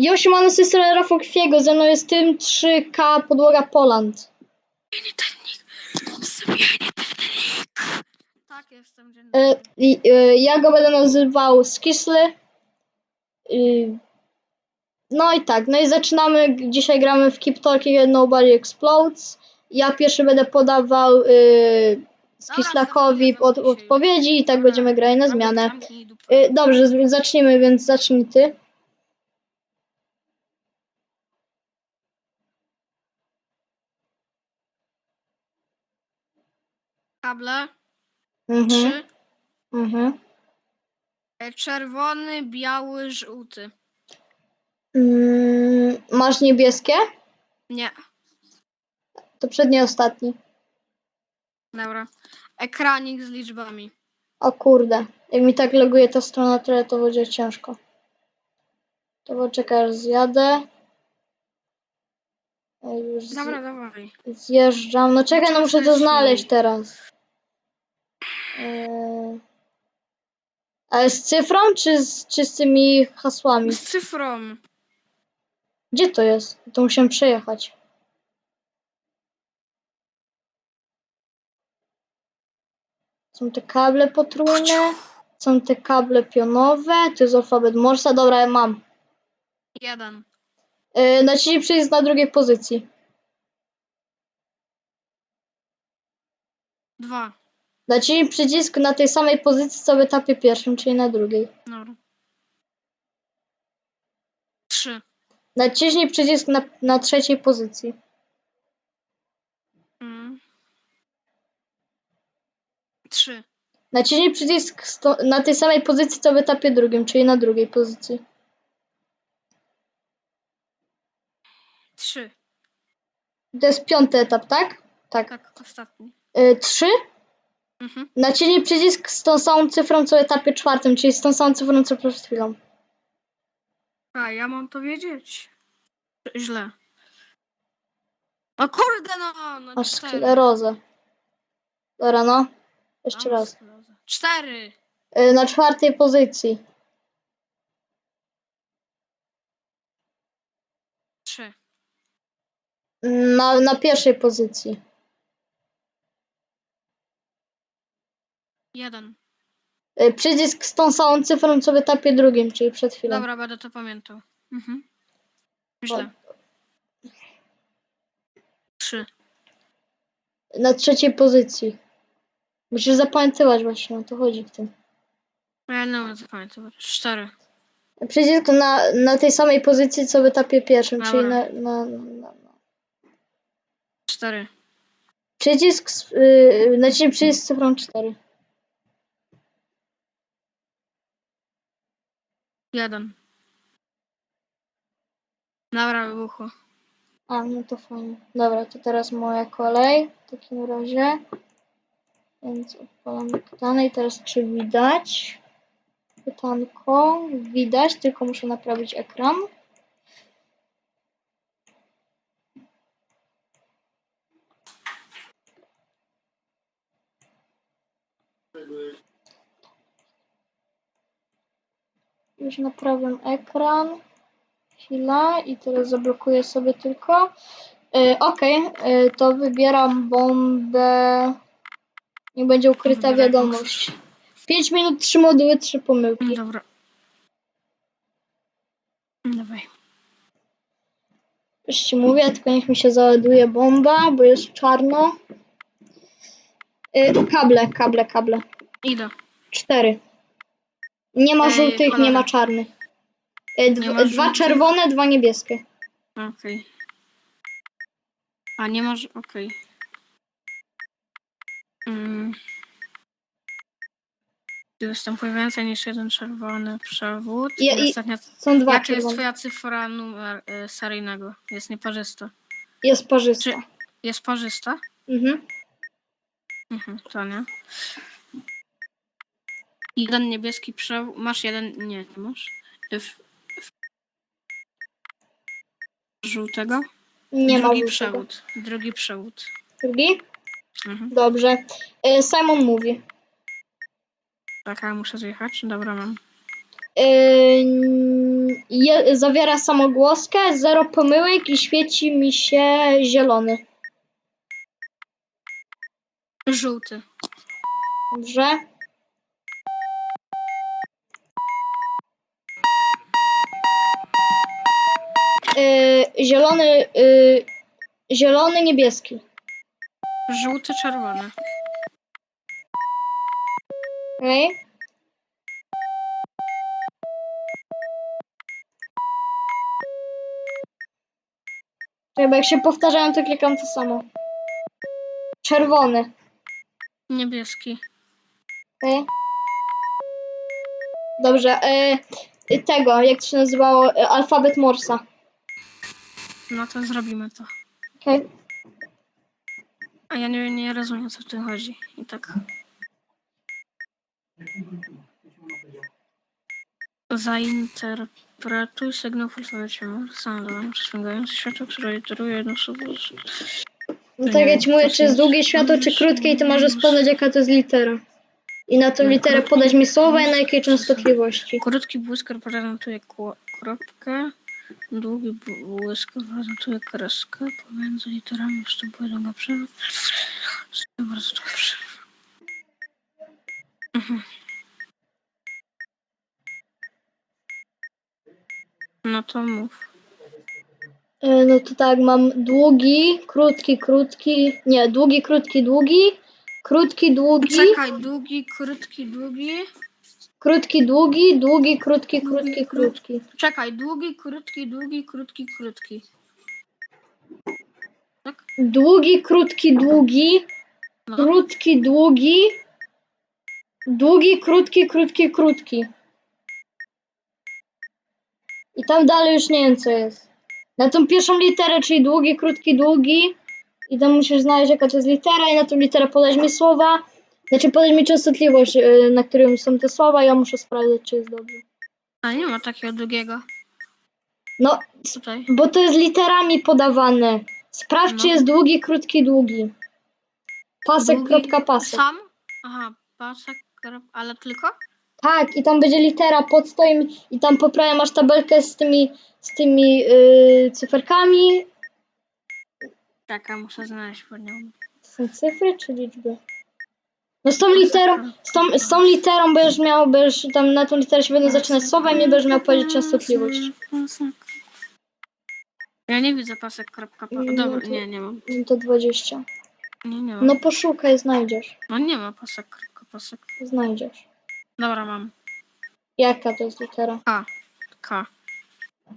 Josi mamy system Rafał Kwiego, ze mną jest tym 3K podłoga Poland. Tak, jestem dzień E, dobry. i, e, ja go będę nazywał Skisly. Y, no i tak, no i zaczynamy. Dzisiaj gramy w Keep Talking and Nobody Explodes. Ja pierwszy będę podawał y, Skislakowi od, zamknij się odpowiedzi i tak będziemy grali na zmianę. zamknij dupę. Y, dobrze, z- zacznijmy, więc zacznij ty. Kable. Mhm, Trzy. mhm. E, Czerwony, biały, żółty. Mm, masz niebieskie? Nie, To przedni ostatni. dobra. Ekranik z liczbami. O kurde, jak mi tak loguje ta strona tyle, to będzie ciężko. To poczekaj, aż zjadę. Ej, Już Dobra, dawaj. zjeżdżam. No czekaj, no muszę to znaleźć teraz. Eee... Ale z cyfrą, czy z, czy z tymi hasłami? Z cyfrą. Gdzie to jest? To musiałem przejechać. Są te kable potrójne, są te kable pionowe, to jest alfabet Morsa. Dobra, ja mam. Jeden. Yy, naciśnij przycisk na drugiej pozycji. Dwa. Naciśnij przycisk na tej samej pozycji, co w etapie pierwszym, czyli na drugiej. Dobra. Trzy. Naciśnij przycisk na, na trzeciej pozycji. Mm. Trzy. Naciśnij przycisk sto, na tej samej pozycji, co w etapie drugim, czyli na drugiej pozycji. Trzy. To jest piąty etap, tak? Tak. Tak, ostatni. Yy, trzy. Mhm. Naciśnij przycisk z tą samą cyfrą, co w etapie czwartym, czyli z tą samą cyfrą, co przed chwilą. A, ja mam to wiedzieć. Źle. O kurde, no! no Masz cztery. sklerozę. Dobra, no. Jeszcze Mam raz. sklerozę. Cztery. Yy, na czwartej pozycji. Trzy. Na, na pierwszej pozycji. Jeden. Yy, przycisk z tą samą cyfrą, co w etapie drugim, czyli przed chwilą. Dobra, będę to pamiętał. Mhm. Źle. Trzy. Na trzeciej pozycji. Musisz zapamiętywać właśnie, o to chodzi w tym. Ja nie mam zapamiętać. Cztery. Przycisk na, na tej samej pozycji, co w etapie pierwszym, czyli Dobra. na, na, na, na. Cztery. Przycisk, z- yy, naciśnij przycisk z cyfrą 4. Jeden. Dobra, wybuchło. A, no to fajnie. Dobra, to teraz moja kolej w takim razie. Więc odpalamy pytanie i teraz czy widać? Pytanko, widać, tylko muszę naprawić ekran. Już naprawiam ekran. Chwila i teraz zablokuję sobie tylko. Yy, Okej, yy, to wybieram bombę. Nie będzie ukryta Wybieraj wiadomość. 5 minut, 3 moduły, 3 pomyłki. Dobra. Dawaj. Już ci mówię, tylko niech mi się załaduje bomba, bo jest czarno. Yy, kable, kable, kable. Idę. 4. Nie ma Ej, żółtych, nie ma czarnych. Yy, Nie dwa, ma dwa żółtych. czerwone, dwa niebieskie. Okej. A nie masz. Okej. Mm. Tu występuje więcej niż jeden czerwony przewód. Ja- I i- ostatnia. Są dwa Jaka jest czerwone. twoja cyfra numer y, seryjnego? Jest nieparzysta. Jest parzysta. Czy jest parzysta? Mhm. Mhm, to nie. Jeden niebieski przewód. Masz jeden. Nie, nie masz. Y, W, w, żółtego? Nie ma Drugi żółtego. przewód. Drugi przewód. Drugi? Mhm. Dobrze. Yy, Simon mówi. Tak, ale muszę zjechać. Dobra, mam. Yy, je, zawiera samogłoskę, zero pomyłek i świeci mi się zielony. Żółty. Dobrze. Yy, zielony, yy, zielony, niebieski. Żółty, czerwony. Okej. Czekaj, bo jak się powtarzają, to klikam to samo. Czerwony. Niebieski. Okej. Dobrze. Yy, tego, jak to się nazywało? Yy, alfabet Morsa. No to zrobimy to. Okej. A ja nie, nie rozumiem, o co tym chodzi. I tak. Zainterpretuj sygnał alfabecie Morsa. Przeciągające światło, które słowo. No Nie tak, ja wiem, ci mówię, czy jest długie światło, czy krótkie i ty możesz poznać, jaka to jest litera. I na tą literę podać mi słowa i na jakiej częstotliwości. Krótki błysk reprezentuje kropkę. Długi bł- błysk reprezentuje kreskę. Pomiędzy literami wstępuje długa przerwa. Bardzo dobrze. Mhm. No to mów. E, No to tak, mam długi, krótki, krótki, nie, długi, krótki, długi, krótki, długi, Czekaj, długi, krótki, długi. Krótki, długi, długi, krótki, krótki, krótki. Czekaj, długi, krótki, długi, krótki, krótki. Tak? Długi, krótki, długi, No. krótki, długi, długi, krótki, krótki, krótki. I tam dalej już nie wiem co jest. Na tą pierwszą literę, czyli długi, krótki, długi. I tam musisz znaleźć jaka to jest litera i na tą literę podać mi słowa. Znaczy podać mi częstotliwość, yy, na którym są te słowa. Ja muszę sprawdzić, czy jest dobrze. A nie ma takiego długiego. No, Tutaj. bo to jest literami podawane. Sprawdź, No. czy jest długi, krótki, długi. Pasek, Długi- kropka, pasek. Sam? Aha, pasek, krop- ale tylko? Tak, i tam będzie litera pod stoim i tam po prawej masz tabelkę z tymi, z tymi yy, cyferkami. Czekaj, muszę znaleźć po nią. Są cyfry czy liczby? No z tą literą, z tą, z tą literą będziesz miał, będziesz tam na tą literę się będą zaczynać słowa i nie będziesz miał powiedzieć częstotliwość. Ja nie widzę pasek, kropka, pa- Dobra, to- nie, nie mam. No to 20. Nie, nie mam. No No, poszukaj, znajdziesz. nie ma pasek, kropka, pasek. Znajdziesz. Dobra, mam. Jaka to jest litera? K. K.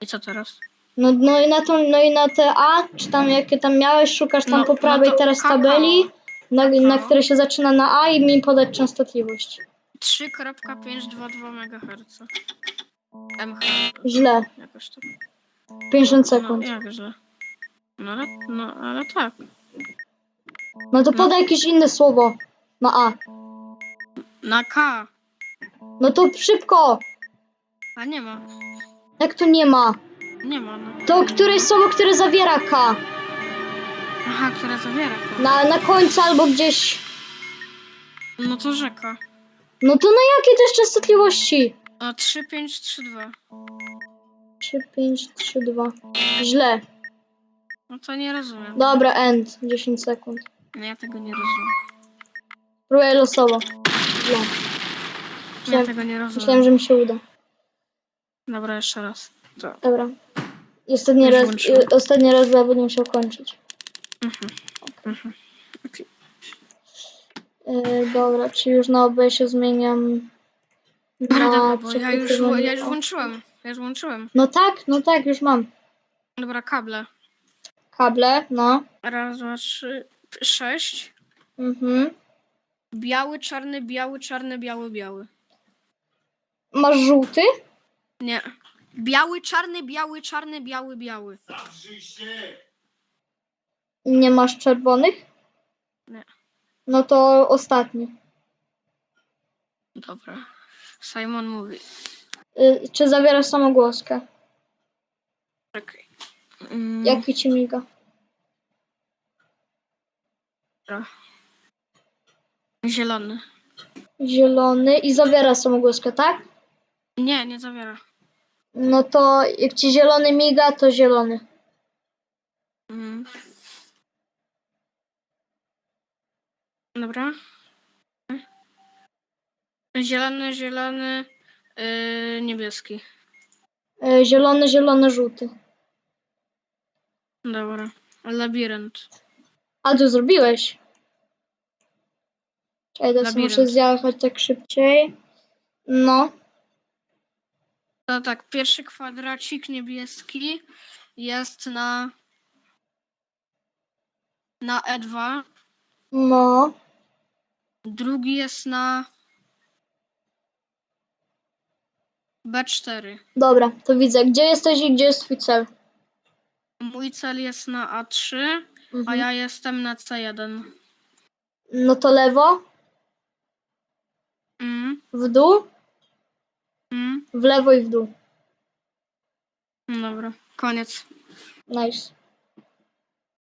I co teraz? No, no i na tą, no i na te A, czy tam jakie tam miałeś, szukasz tam No, po no prawej to teraz kakao. tabeli, na, na Kakao. której się zaczyna na A i mi podać częstotliwość. 3.522 MHz. MH. Źle. Jakoś tak. 50 No, sekund. jak źle. No ale, no, ale tak. No to podaj jakieś inne słowo na A. Na K. No to szybko! A nie ma. Jak tu nie ma? Nie ma, no. To któreś słowo, które zawiera K. Aha, która zawiera K. Na, na końcu albo gdzieś. No to rzeka. No to na jakiej jest częstotliwości? O, 3532. 3, 5, 3, 2. Źle. No to nie rozumiem. Dobra, end. 10 sekund. No ja tego nie rozumiem. Próbuję losowo. Źle. Ja Myślałem, tego nie rozumiem. myślałem, że mi się uda. Dobra, jeszcze raz. To. Dobra. I ostatni Już raz, włączyłem. i ostatni raz będę musiał kończyć. Mhm. Mhm. Okej. Yy, dobra, czy już na OBS się zmieniam Dobra, na dobra, bo ja już, przepytywanie ja już o- włączyłem. Ja już włączyłem. No tak, no tak, już mam. Dobra, kable. Kable, no. Raz, dwa, trzy, sześć. Mhm. Biały, czarny, biały, czarny, biały, biały. Masz żółty? Nie. Biały, czarny, biały, czarny, biały, biały. Nie masz czerwonych? Nie. No to ostatni. Dobra. Simon mówi. Y, czy zawiera samogłoskę? Czekaj. Mm, Jaki ci miga? dobra. Zielony. Zielony i zawiera samogłoskę, tak? Nie, nie zawiera. No to jak ci zielony miga, to zielony. Mm. Dobra. Zielony, zielony, yy, niebieski. E, zielony, zielony, żółty. Dobra. Labirynt. A tu zrobiłeś? Czekaj, teraz Labirynt. muszę zjechać tak szybciej. No, To tak, pierwszy kwadracik niebieski jest na na E2, no. Drugi jest na B4. Dobra, to widzę. Gdzie jesteś i gdzie jest twój cel? Mój cel jest na A3, a Mhm. ja jestem na C1. No to lewo, Mm, w dół, mm, w lewo i w dół. dobra, koniec. Nice.